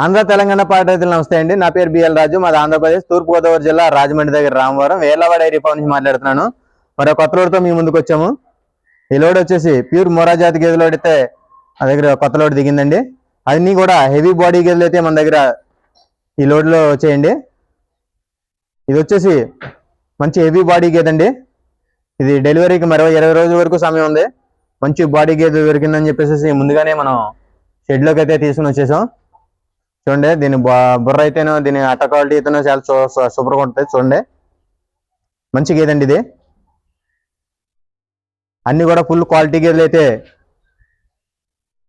Andhra Telangana party నమస్తే అండి. నా పేరు బిఎల్ రాజు మాది ఆంధ్రప్రదేశ్ తూర్పుగోదావరి జిల్లా రాజమండ్రి దగ్గర రామవరం వేర్లవాడ డైరీ ఫామ్ నుంచి మాట్లాడుతున్నాను. మరో కొత్త లోడ్తో మీ ముందుకు వచ్చాము. ఈ లోడ్ వచ్చేసి ప్యూర్ మొరా జాతి గేదె లోడ్ అయితే మా దగ్గర కొత్త లోడ్ దిగిందండి. అన్నీ కూడా హెవీ బాడీ గేదెలు అయితే మన దగ్గర ఈ లోడ్లో వచ్చేయండి. ఇది వచ్చేసి మంచి హెవీ బాడీ గేదండి. ఇది డెలివరీకి మరో ఇరవై రోజుల వరకు సమయం ఉంది. మంచి బాడీ గేదె దొరికిందని చెప్పేసి ముందుగానే మనం షెడ్లోకి అయితే తీసుకుని వచ్చేసాం. చూడండి దీని బుర్ర అయితేనో దీని అట్ట క్వాలిటీ అయితేనో చాలా సూ- సూపర్గా ఉంటుంది చూడండి. మంచి గేదండి ఇది? అన్ని కూడా ఫుల్ క్వాలిటీ గేదెలు అయితే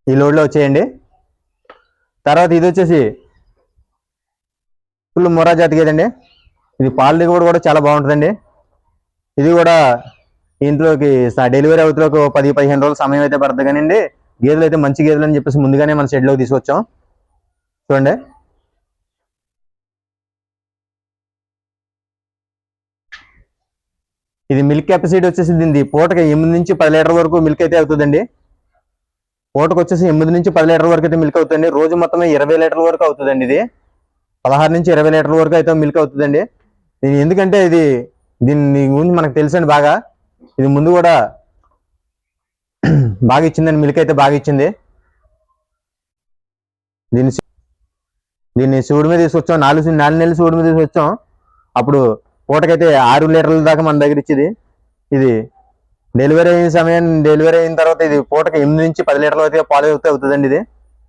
ఈ లోడ్లో వచ్చేయండి. తర్వాత ఇది వచ్చేసి ఫుల్ మొరా జాతి గేదండి ఇది పాల దిగుబడి కూడా చాలా బాగుంటుందండి. ఇది కూడా ఇంట్లోకి డెలివరీ అవుతులోకి పది పదిహేను రోజులు సమయం అయితే పడుతుంది కానీ గేదెలు అయితే మంచి గేదెలు అని చెప్పేసి ముందుగానే మన షెడ్లోకి తీసుకొచ్చాం. చూడండి. ఇది మిల్క్ కెపాసిటీ వచ్చేసి దీనిది పూటకి ఎనిమిది నుంచి పది లీటర్ వరకు మిల్క్ అయితే అవుతుందండి. పూటకు వచ్చేసి ఎనిమిది నుంచి పది లీటర్ వరకు అయితే మిల్క్ అవుతుంది రోజు మొత్తం ఇరవై లీటర్ల వరకు అవుతుందండి ఇది. పదహారు నుంచి ఇరవై లీటర్ల వరకు అయితే మిల్క్ అవుతుందండి. దీని ఎందుకంటే ఇది దీని గురించి మనకు తెలుసండి బాగా. ఇది ముందు కూడా బాగా ఇచ్చిందండి. మిల్క్ అయితే బాగా ఇచ్చింది. దీని దీన్ని శివుడి మీద తీసుకొచ్చాం. నాలుగు నాలుగు నెలలు శివుడి మీద తీసుకొచ్చాం. అప్పుడు పూటకైతే ఆరు లీటర్ల దాకా మన దగ్గర ఇచ్చేది. ఇది డెలివరీ అయిన సమయం డెలివరీ అయిన తర్వాత ఇది పూటకి ఎనిమిది నుంచి పది లీటర్ల వరకు పాలు అయితే అవుతుందండి ఇది.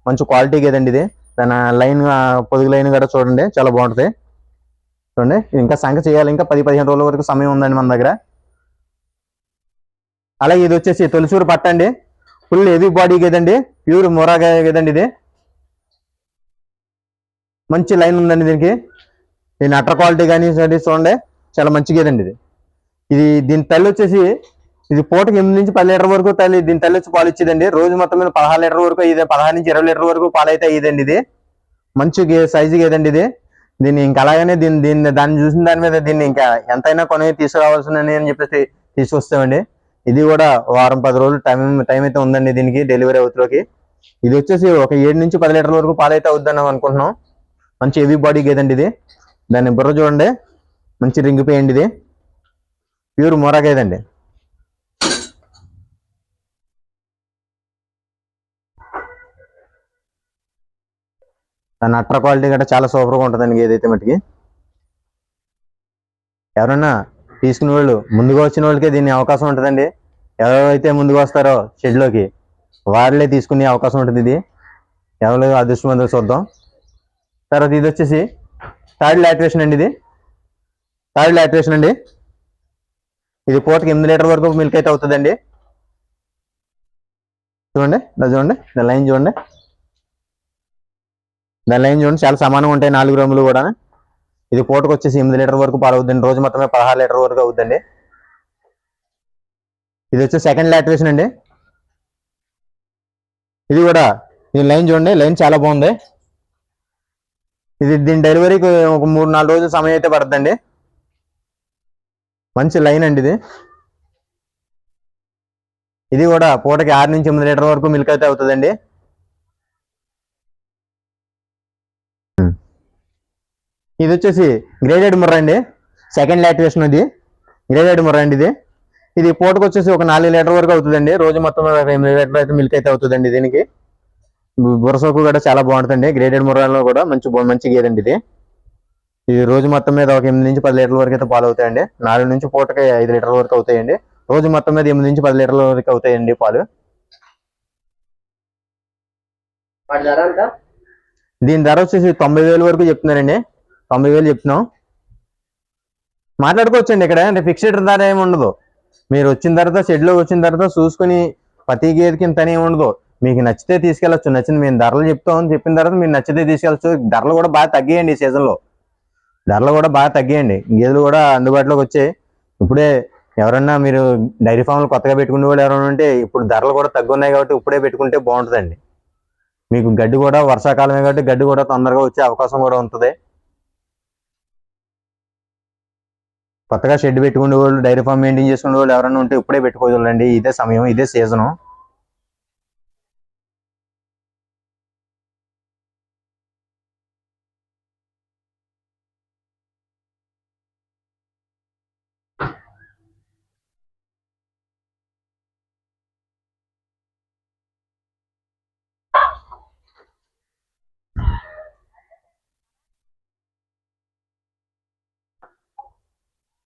మంచి క్వాలిటీ గేదండి ఇది. దాని లైన్ పొదుగు లైన్ కూడా చూడండి చాలా బాగుంటుంది. చూడండి ఇంకా సంఖ చేయాలి. ఇంకా పది పదిహేను రోజుల వరకు సమయం ఉందండి మన దగ్గర. అలాగే ఇది వచ్చేసి తొలిసూరు పట్టండి. ఫుల్ హెవీ బాడీ గేదండి ప్యూర్ మొరాగా గేదండి ఇది. మంచి లైన్ ఉందండి దీనికి. దీని అట్ర క్వాలిటీ కానీ సరే చూడండి చాలా మంచి గేదండి ఇది. ఇది దీని తల్లి వచ్చేసి ఇది పూటకి ఎనిమిది నుంచి పది లీటర్ వరకు తల్లి దీని తల్లి వచ్చి పాలు ఇచ్చేదండి. రోజు మొత్తం మీద పదహారు లీటర్ వరకు ఇది పదహారు నుంచి ఇరవై లీటర్ వరకు పాలు అయితే ఇదండి ఇది. మంచి గే సైజు గేదండి ఇది. దీన్ని ఇంకా అలాగనే దీన్ని దీన్ని దాన్ని చూసిన దాని మీద దీన్ని ఇంకా ఎంతైనా కొని తీసుకురావాల్సిన అని చెప్పేసి తీసుకొస్తామండి. ఇది కూడా వారం పది రోజులు టైం టైం అయితే ఉందండి దీనికి డెలివరీ అవుతులోకి. ఇది వచ్చేసి ఒక ఏడు నుంచి పది లీటర్ల వరకు పాలు అయితే అవుద్దని అనుకుంటున్నాం. మంచి హెవీ బాడీ గేదండి ఇది? దాన్ని బుర్ర చూడండి. మంచి రింగ్ పేయండి ఇది. ప్యూర్ మొరా గేదండి దాని అట్ర క్వాలిటీ గట్రా చాలా సూపర్గా ఉంటుందండి ఏదైతే మటుకి. ఎవరైనా తీసుకునే వాళ్ళు ముందుగా వచ్చిన వాళ్ళకే దీని అవకాశం ఉంటుందండి. ఎవరైతే ముందుగా వస్తారో షెడ్లోకి వాళ్ళే తీసుకునే అవకాశం ఉంటుంది ఇది. ఎవరు అదృష్టవంతులు చూద్దాం. తర్వాత ఇది వచ్చేసి థర్డ్ లాట్రేషన్ అండి ఇది. థర్డ్ లాట్రేషన్ అండి. ఇది పూటకి ఎనిమిది లీటర్ వరకు మిల్క్ అయితే అవుతుందండి. చూడండి ఇలా చూడండి దాని లైన్ చూడండి. దాని లైన్ చూడండి చాలా సమానంగా ఉంటాయి నాలుగు గ్రాములు కూడా. ఇది పూటకు వచ్చేసి ఎనిమిది లీటర్ వరకు పాలు అవుతుంది రోజు మొత్తమే పదహారు లీటర్ వరకు అవుతుందండి. ఇది వచ్చి సెకండ్ లాట్రేషన్ అండి. ఇది కూడా దీని లైన్ చూడండి లైన్ చాలా బాగుంది. ఇది దీని డెలివరీకి ఒక మూడు నాలుగు రోజులు సమయం అయితే పడుతుందండి. మంచి లైన్ అండి ఇది. ఇది కూడా పూటకి ఆరు నుంచి ఎనిమిది లీటర్ వరకు మిల్క్ అయితే అవుతుందండి. ఇది వచ్చేసి గ్రేడెడ్ ముర్ర అండి. సెకండ్ లాక్టివేషన్ ఇది. గ్రేడెడ్ ముర్ర అండి ఇది. ఇది పూటకు వచ్చేసి ఒక నాలుగు లీటర్ వరకు అవుతుందండి. రోజు మొత్తం ఎనిమిది లీటర్ అయితే మిల్క్ అయితే అవుతుందండి దీనికి. బు- బుర్రసోకు కూడా చాలా బాగుంటుందండి. గ్రేడెడ్ ముర్రాలో కూడా మంచి మంచి గేదండి ఇది. ఇది రోజు మొత్తం మీద ఒక ఎనిమిది నుంచి పది లీటర్ల వరకు అయితే పాలు అవుతాయండి నాలుగు నుంచి పూటకి ఐదు లీటర్ల వరకు అవుతాయండి. రోజు మొత్తం మీద ఎనిమిది నుంచి పది లీటర్ల వరకు అవుతాయండి పాలు. దీని ధర వచ్చేసి తొంభై వేలు వరకు చెప్తున్నారండి. తొంభై వేలు చెప్తున్నాం. మాట్లాడుకోవచ్చండి ఇక్కడ. అంటే ఫిక్స్డ్ ధర ఏమి ఉండదు. మీరు వచ్చిన తర్వాత షెడ్లో వచ్చిన తర్వాత చూసుకుని ప్రతి గేదెకి ఇంత ఏమి ఉండదు. మీకు నచ్చితే తీసుకెళ్ళచ్చు నచ్చింది మేము ధరలు చెప్తాం చెప్పిన తర్వాత మీరు నచ్చితే తీసుకెళ్ళచ్చు. ధరలు కూడా బాగా తగ్గాయండి ఈ సీజన్లో. ధరలు కూడా బాగా తగ్గాయండి. గేదెలు కూడా అందుబాటులోకి వచ్చాయి. ఇప్పుడే ఎవరన్నా మీరు డైరీ ఫామ్లు కొత్తగా పెట్టుకునే వాళ్ళు ఎవరైనా ఉంటే ఇప్పుడు ధరలు కూడా తగ్గున్నాయి కాబట్టి ఇప్పుడే పెట్టుకుంటే బాగుంటుందండి. మీకు గడ్డి కూడా వర్షాకాలమే కాబట్టి గడ్డి కూడా తొందరగా వచ్చే అవకాశం కూడా ఉంటుంది. కొత్తగా షెడ్ పెట్టుకునే వాళ్ళు డైరీ ఫామ్ మెయింటైన్ చేసుకునే వాళ్ళు ఎవరైనా ఉంటే ఇప్పుడే పెట్టుకోవాలండి ఇదే సమయం ఇదే సీజను.